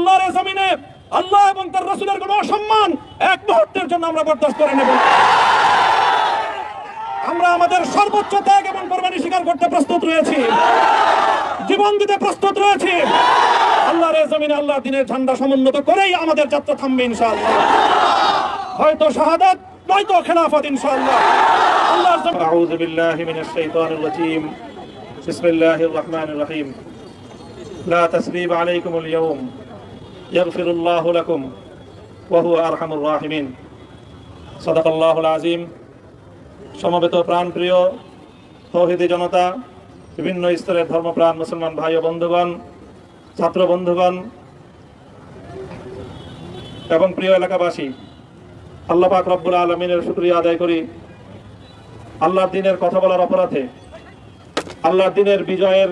আল্লাহর জমিনে আল্লাহ এবং তার রসুলের কোন অসম্মান এক মুহূর্তের জন্য আমরা বরদাস্ত করে নেব। আমরা আমাদের সর্বোচ্চ ত্যাগ এবং কোরবানি স্বীকার করতে প্রস্তুত রয়েছি। জীবন দিতে প্রস্তুত রয়েছি। আল্লাহর জমিনে আল্লাহ দিনের ঝান্ডা সমুন্নত করেই আমাদের যাত্রা থামবে ইনশাআল্লাহ। হয়তো শাহাদাত, নয়তো খেলাফত ইনশাআল্লাহ। আল্লাহ আউযু বিল্লাহি মিনাশ শাইতানির রাজীম। বিসমিল্লাহির রহমানির রহিম। লা তাসরিব আলাইকুম আল ইয়াউম। يغفر الله لكم وهو أرحم الراحمين صدق الله العظيم সমবেত প্রাণপ্রিয় তৌহিদি জনতা বিভিন্ন স্তরের ধর্মপ্রাণ মুসলমান ভাই ও বন্ধুগণ ছাত্র বন্ধুগণ এবং প্রিয় এলাকাবাসী আল্লাহ পাক রব্বুল আলমিনের শুক্রিয়া আদায় করি আল্লাহর দিনের কথা বলার অপরাধে আল্লাহর দিনের বিজয়ের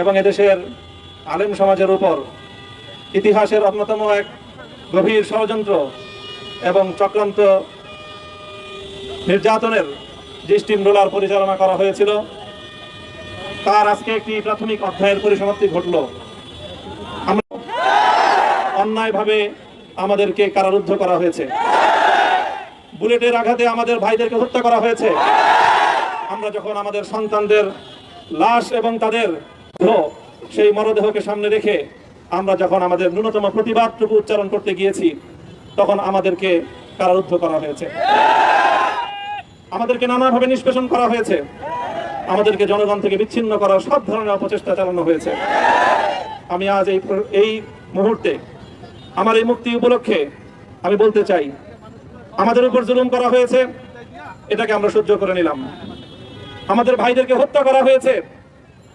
এবং এদেশের আলেম সমাজের উপর ইতিহাসের অন্যতম এক গভীর ষড়যন্ত্র এবং চক্রান্ত নির্যাতনের যে স্টিম রোলার পরিচালনা করা হয়েছিল, তার আজকে একটি প্রাথমিক অধ্যায়ের পরিসমাপ্তি ঘটল। আমরা অন্যায়ভাবে আমাদেরকে কারারুদ্ধ করা হয়েছে। বুলেটের আঘাতে আমাদের ভাইদেরকে হত্যা করা হয়েছে। আমরা যখন আমাদের সন্তানদের লাশ এবং তাদের সেই মরদেহকে সামনে রেখে আমরা যখন আমাদের ন্যূনতম প্রতিবাদটুকু উচ্চারণ করতে গিয়েছি, তখন আমাদেরকে কারারুদ্ধ করা হয়েছে। আমাদেরকে নানাভাবে নিষ্পেষণ করা হয়েছে। আমাদেরকে জনগণ থেকে বিচ্ছিন্ন করার সব ধরনের অপচেষ্টা চালানো হয়েছে। আমি আজ এই এই মুহূর্তে আমার এই মুক্তি উপলক্ষে আমি বলতে চাই, আমাদের উপর জুলুম করা হয়েছে, এটাকে আমরা সহ্য করে নিলাম। আমাদের ভাইদেরকে হত্যা করা হয়েছে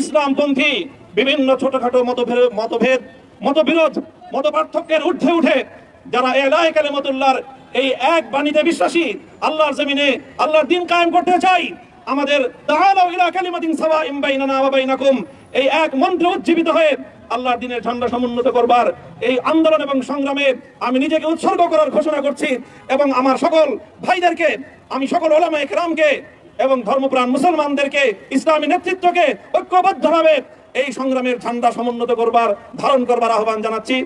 ইসলামপন্থী বিভিন্ন ছোটখাটো মতভেদ মতভেদ, মতবিরোধ মত পার্থক্যের উঠে যারা এলাই কালেমতুল্লাহর এই এক বাণীতে বিশ্বাসী, আল্লাহর জমিনে আল্লাহর দিন কায়েম করতে চাই, আমাদের তাআলাউ ইলা কালিমাতিন সাওয়াইন বাইনানা ওয়া বাইনাকুম, এই এক মন্ত্রে উজ্জীবিত হয়ে আল্লাহর দিনের ঝান্ডা সমুন্নত করবার এই আন্দোলন এবং সংগ্রামে আমি নিজেকে উৎসর্গ করার ঘোষণা করছি এবং আমার সকল ভাইদেরকে, আমি সকল ওলামা একরামকে এবং ধর্মপ্রাণ মুসলমানদেরকে ইসলামী নেতৃত্বকে ঐক্যবদ্ধভাবে এই সংগ্রামের ঝান্ডা সমুন্নত করবার, ধারণ করবার আহ্বান জানাচ্ছি।